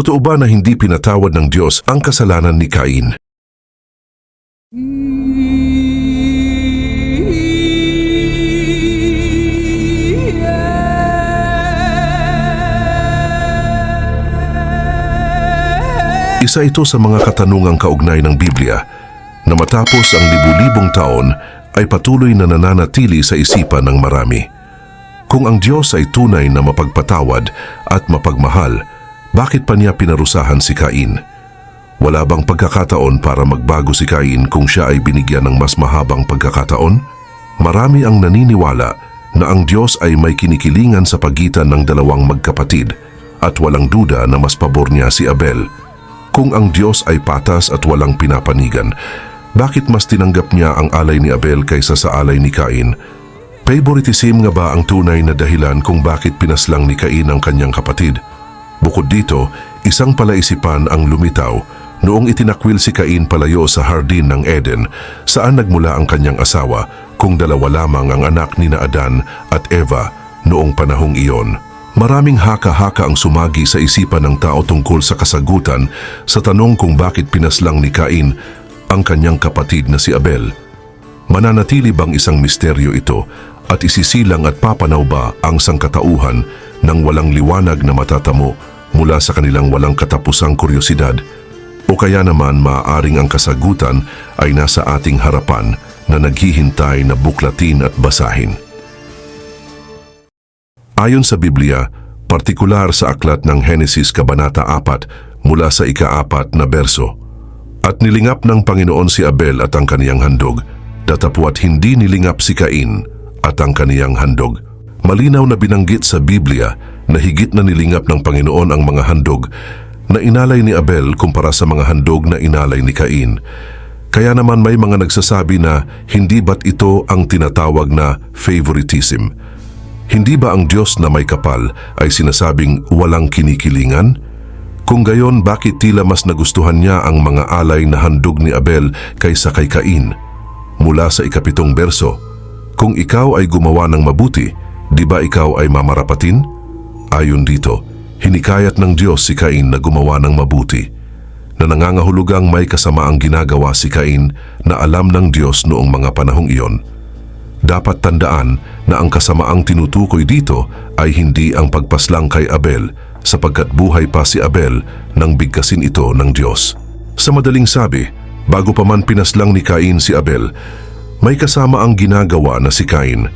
Totoo ba na hindi pinatawad ng Diyos ang kasalanan ni Cain? Isa ito sa mga katanungang kaugnay ng Biblia na matapos ang libu-libong taon ay patuloy na nananatili sa isipan ng marami. Kung ang Diyos ay tunay na mapagpatawad at mapagmahal, bakit pa niya pinarusahan si Cain? Wala bang pagkakataon para magbago si Cain kung siya ay binigyan ng mas mahabang pagkakataon? Marami ang naniniwala na ang Diyos ay may kinikilingan sa pagitan ng dalawang magkapatid at walang duda na mas pabor niya si Abel. Kung ang Diyos ay patas at walang pinapanigan, bakit mas tinanggap niya ang alay ni Abel kaysa sa alay ni Cain? Favoritism nga ba ang tunay na dahilan kung bakit pinaslang ni Cain ang kanyang kapatid? Bukod dito, isang palaisipan ang lumitaw noong itinakwil si Cain palayo sa hardin ng Eden saan nagmula ang kanyang asawa kung dalawa lamang ang anak ni Adan at Eva noong panahong iyon. Maraming haka-haka ang sumagi sa isipan ng tao tungkol sa kasagutan sa tanong kung bakit pinaslang ni Cain ang kanyang kapatid na si Abel. Mananatili bang isang misteryo ito at isisilang at papanaw ba ang sangkatauhan ng walang liwanag na matatamo mula sa kanilang walang katapusang kuryosidad? O kaya naman maaaring ang kasagutan ay nasa ating harapan na naghihintay na buklatin at basahin. Ayon sa Biblia, partikular sa aklat ng Henesis Kabanata 4 mula sa ika-apat na berso, At nilingap ng Panginoon si Abel at ang kaniyang handog, datapwat hindi nilingap si Cain at ang kaniyang handog. Malinaw na binanggit sa Biblia na higit na nilingap ng Panginoon ang mga handog na inalay ni Abel kumpara sa mga handog na inalay ni Cain. Kaya naman may mga nagsasabi na hindi ba't ito ang tinatawag na favoritism? Hindi ba ang Diyos na may kapal ay sinasabing walang kinikilingan? Kung gayon, bakit tila mas nagustuhan niya ang mga alay na handog ni Abel kaysa kay Cain? Mula sa ikapitong berso, Kung ikaw ay gumawa ng mabuti, di ba ikaw ay mamarapatin? Ayon dito, hinikayat ng Diyos si Cain na gumawa ng mabuti, na nangangahulugang may kasamaang ginagawa si Cain na alam ng Diyos noong mga panahong iyon. Dapat tandaan na ang kasamaang tinutukoy dito ay hindi ang pagpaslang kay Abel sapagkat buhay pa si Abel nang bigkasin ito ng Diyos. Sa madaling sabi, bago pa man pinaslang ni Cain si Abel, may kasama ang ginagawa na si Cain.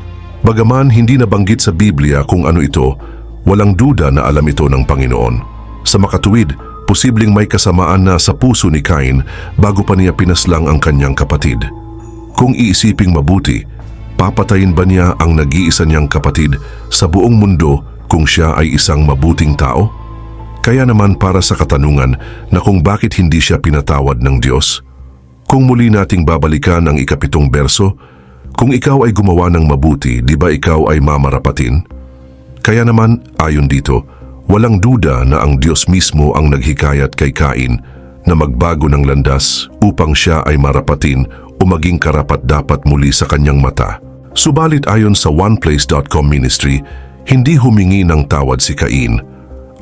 Bagaman hindi nabanggit sa Biblia kung ano ito, walang duda na alam ito ng Panginoon. Sa makatuwid, posibleng may kasamaan na sa puso ni Cain bago pa niya pinaslang ang kanyang kapatid. Kung iisiping mabuti, papatayin ba niya ang nag-iisa niyang kapatid sa buong mundo kung siya ay isang mabuting tao? Kaya naman para sa katanungan na kung bakit hindi siya pinatawad ng Diyos, kung muli nating babalikan ang ikapitong berso, kung ikaw ay gumawa ng mabuti, di ba ikaw ay mamarapatin? Kaya naman, ayon dito, walang duda na ang Diyos mismo ang naghikayat kay Cain na magbago ng landas upang siya ay marapatin o maging karapat-dapat muli sa kanyang mata. Subalit ayon sa oneplace.com ministry, hindi humingi ng tawad si Cain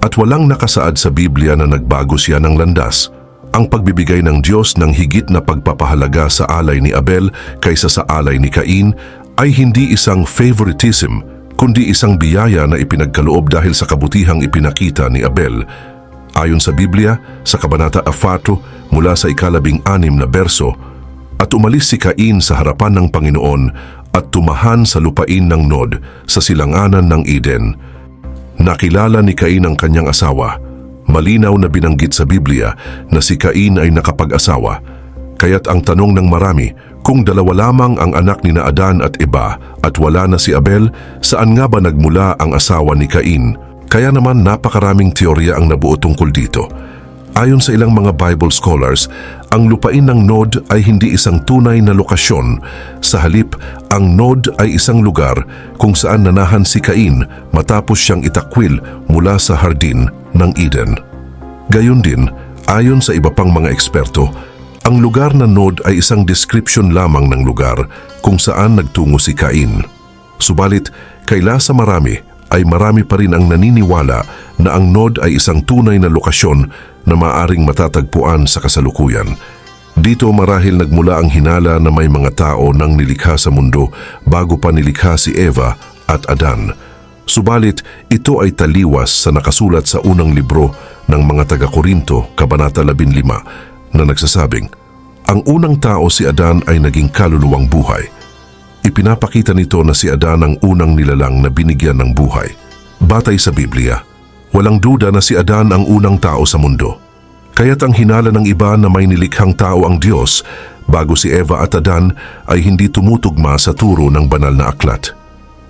at walang nakasaad sa Biblia na nagbago siya ng landas. Ang pagbibigay ng Diyos ng higit na pagpapahalaga sa alay ni Abel kaysa sa alay ni Cain ay hindi isang favoritism kundi isang biyaya na ipinagkaloob dahil sa kabutihang ipinakita ni Abel. Ayon sa Biblia, sa Kabanata 4 mula sa ikalabing anim na berso, at umalis si Cain sa harapan ng Panginoon at tumahan sa lupain ng Nod sa silanganan ng Eden. Nakilala ni Cain ang kanyang asawa. Malinaw na binanggit sa Biblia na si Cain ay nakapag-asawa. Kaya't ang tanong ng marami, kung dalawa lamang ang anak ni Adan at Eba at wala na si Abel, saan nga ba nagmula ang asawa ni Cain? Kaya naman napakaraming teorya ang nabuo tungkol dito. Ayon sa ilang mga Bible scholars, ang lupain ng Nod ay hindi isang tunay na lokasyon. Sa halip, ang Nod ay isang lugar kung saan nanahan si Cain matapos siyang itakwil mula sa hardin ng Eden. Gayon din, ayon sa iba pang mga eksperto, ang lugar na Nod ay isang description lamang ng lugar kung saan nagtungo si Cain. Subalit, kaila sa marami, ay marami pa rin ang naniniwala na ang Nod ay isang tunay na lokasyon na maaring matatagpuan sa kasalukuyan. Dito marahil nagmula ang hinala na may mga tao nang nilikha sa mundo bago pa nilikha si Eva at Adan. Subalit, ito ay taliwas sa nakasulat sa unang libro ng mga taga-Korinto, Kabanata 15, na nagsasabing, Ang unang tao si Adan ay naging kaluluwang buhay. Ipinapakita nito na si Adan ang unang nilalang na binigyan ng buhay. Batay sa Biblia, walang duda na si Adan ang unang tao sa mundo. Kaya't ang hinala ng iba na may nilikhang tao ang Diyos bago si Eva at Adan ay hindi tumutugma sa turo ng banal na aklat.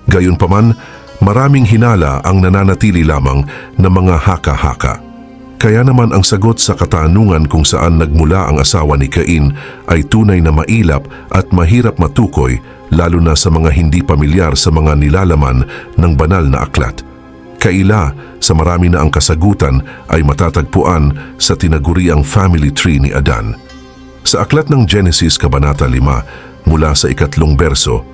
Gayunpaman, maraming hinala ang nananatili lamang na mga haka-haka. Kaya naman ang sagot sa katanungan kung saan nagmula ang asawa ni Cain ay tunay na mailap at mahirap matukoy lalo na sa mga hindi pamilyar sa mga nilalaman ng banal na aklat. Kaila sa marami na ang kasagutan ay matatagpuan sa tinaguriang family tree ni Adan. Sa aklat ng Genesis Kabanata 5 mula sa ikatlong berso,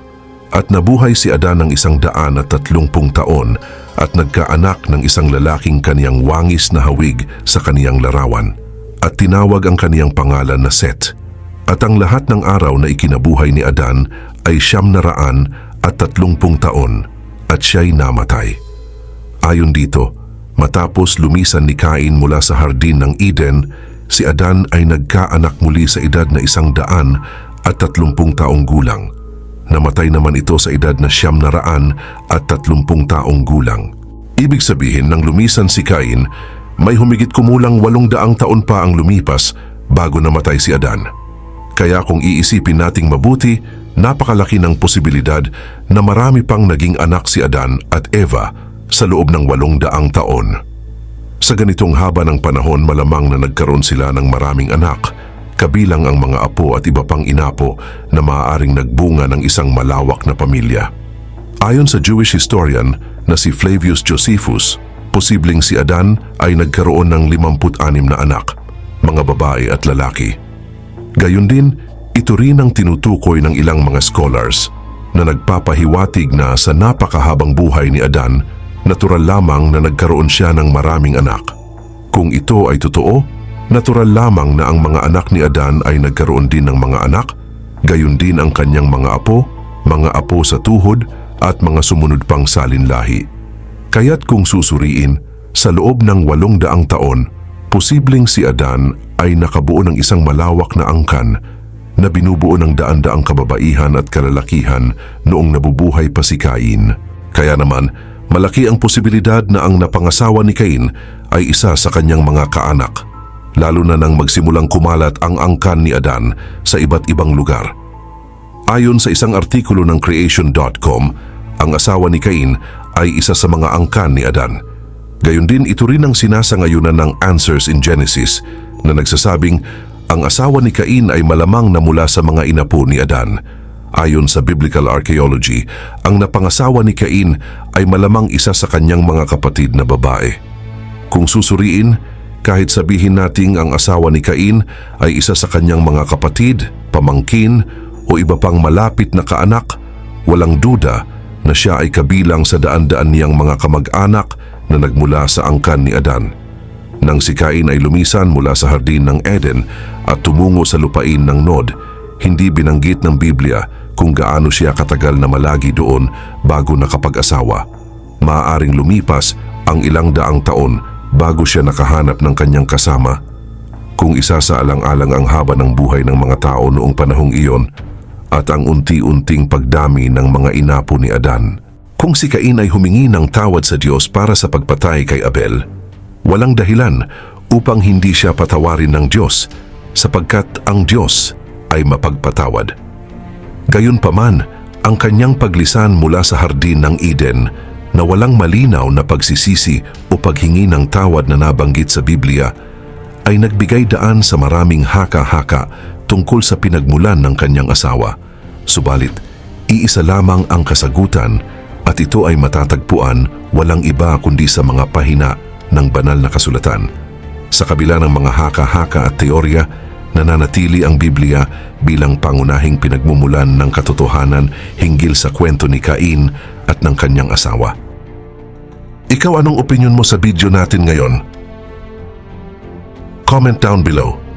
at nabuhay si Adan ng isang daan at tatlumpung taon at nagkaanak ng isang lalaking kaniyang wangis na hawig sa kaniyang larawan at tinawag ang kaniyang pangalan na Set. At ang lahat ng araw na ikinabuhay ni Adan ay siyam na raan at tatlungpung taon at siya'y namatay. Ayon dito, matapos lumisan ni Cain mula sa hardin ng Eden, si Adan ay nagkaanak muli sa edad na isang daan at tatlumpung taong gulang. Namatay naman ito sa edad na siyam na raan at tatlumpung taong gulang. Ibig sabihin nang lumisan si Cain, may humigit kumulang walong daang taon pa ang lumipas bago namatay si Adan. Kaya kung iisipin nating mabuti, napakalaki ng posibilidad na marami pang naging anak si Adan at Eva sa loob ng walong daang taon. Sa ganitong haba ng panahon malamang na nagkaroon sila ng maraming anak, kabilang ang mga apo at iba pang inapo na maaaring nagbunga ng isang malawak na pamilya. Ayon sa Jewish historian na si Flavius Josephus, posibleng si Adan ay nagkaroon ng 56 na anak, mga babae at lalaki. Gayun din, ito rin ang tinutukoy ng ilang mga scholars na nagpapahiwatig na sa napakahabang buhay ni Adan, natural lamang na nagkaroon siya ng maraming anak. Kung ito ay totoo, natural lamang na ang mga anak ni Adan ay nagkaroon din ng mga anak, gayon din ang kanyang mga apo, mga apo sa tuhod at mga sumunod pang salinlahi. Kaya't kung susuriin, sa loob ng walong daang taon, posibleng si Adan ay nakabuo ng isang malawak na angkan na binubuo ng daan-daang kababaihan at kalalakihan noong nabubuhay pa si Cain. Kaya naman, malaki ang posibilidad na ang napangasawa ni Cain ay isa sa kanyang mga kaanak, lalo na nang magsimulang kumalat ang angkan ni Adan sa iba't ibang lugar. Ayon sa isang artikulo ng creation.com, ang asawa ni Cain ay isa sa mga angkan ni Adan. Gayon din ito rin ang sinasangayunan ng Answers in Genesis na nagsasabing ang asawa ni Cain ay malamang na mula sa mga inapo ni Adan. Ayon sa biblical archaeology, ang napangasawa ni Cain ay malamang isa sa kanyang mga kapatid na babae. Kung susuriin, kahit sabihin nating ang asawa ni Cain ay isa sa kanyang mga kapatid, pamangkin o iba pang malapit na kaanak, walang duda na siya ay kabilang sa daan-daan niyang mga kamag-anak na nagmula sa angkan ni Adan. Nang si Cain ay lumisan mula sa hardin ng Eden at tumungo sa lupain ng Nod, hindi binanggit ng Biblia kung gaano siya katagal na malagi doon bago nakapag-asawa. Maaaring lumipas ang ilang daang taon bago siya nakahanap ng kanyang kasama. Kung isa sa alang-alang ang haba ng buhay ng mga tao noong panahong iyon at ang unti-unting pagdami ng mga inapo ni Adan. Kung si Cain ay humingi ng tawad sa Diyos para sa pagpatay kay Abel, walang dahilan upang hindi siya patawarin ng Diyos sapagkat ang Diyos ay mapagpatawad. Gayunpaman, ang kanyang paglisan mula sa hardin ng Eden na walang malinaw na pagsisisi o paghingi ng tawad na nabanggit sa Biblia ay nagbigay daan sa maraming haka-haka tungkol sa pinagmulan ng kanyang asawa. Subalit, iisa lamang ang kasagutan at ito ay matatagpuan walang iba kundi sa mga pahina ng banal na kasulatan. Sa kabila ng mga haka-haka at teorya, nananatili ang Biblia bilang pangunahing pinagmumulan ng katotohanan hinggil sa kwento ni Cain at ng kanyang asawa. Ikaw anong opinion mo sa video natin ngayon? Comment down below.